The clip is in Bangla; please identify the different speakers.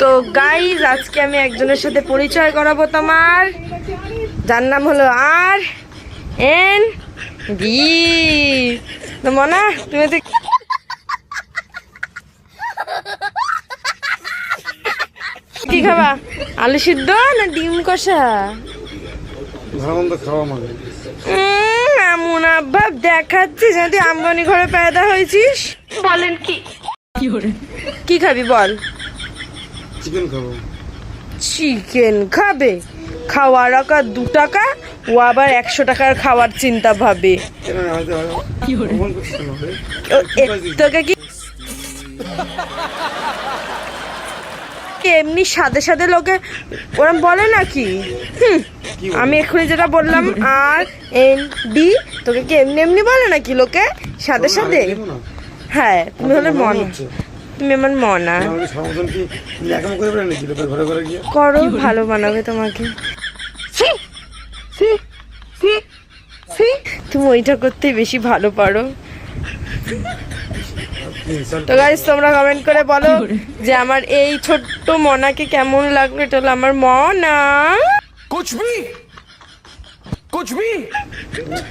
Speaker 1: তো গাইজ আজকে আমি একজনের সাথে পরিচয় করাবো তোমার। যার নাম হলো আর এন বি তো মনা তুমি তো কি খাবা? আলু সিদ্ধ না ডিম কষা?
Speaker 2: মানে।
Speaker 1: উম, এমন আব্বা দেখাচ্ছি যদি আমগনি ঘরে পেদা হয়েছিস। বলেন কি? কি খাবি বল?
Speaker 2: চিকেন খাব।
Speaker 1: চিকেন খাবে? খাওয়ার টাকা দু টাকা ও আবার একশো টাকার খাওয়ার চিন্তা ভাবে। তোকে কি? এমনি সাদে সাদে লোকে ওরম বলে নাকি? হুম,
Speaker 2: কি
Speaker 1: আমি এক্ষুনি যেটা বললাম আর এন ডি তোকে কি এমনি এমনি বলে নাকি লোকে? সাদে সাদে?
Speaker 2: আমি দেবো না।
Speaker 1: হ্যাঁ তুমি হলে মন। তুমি আমার মনা
Speaker 2: করো
Speaker 1: ভালো বানাবে তোমাকে। তুমি ওইটা করতে বেশি ভালো পারো। তো গাইজ তোমরা কমেন্ট করে বলো যে আমার এই ছোট্ট মনাকে কেমন লাগল? এটা হলো আমার মনা।
Speaker 3: কুছ কুচবি কুছ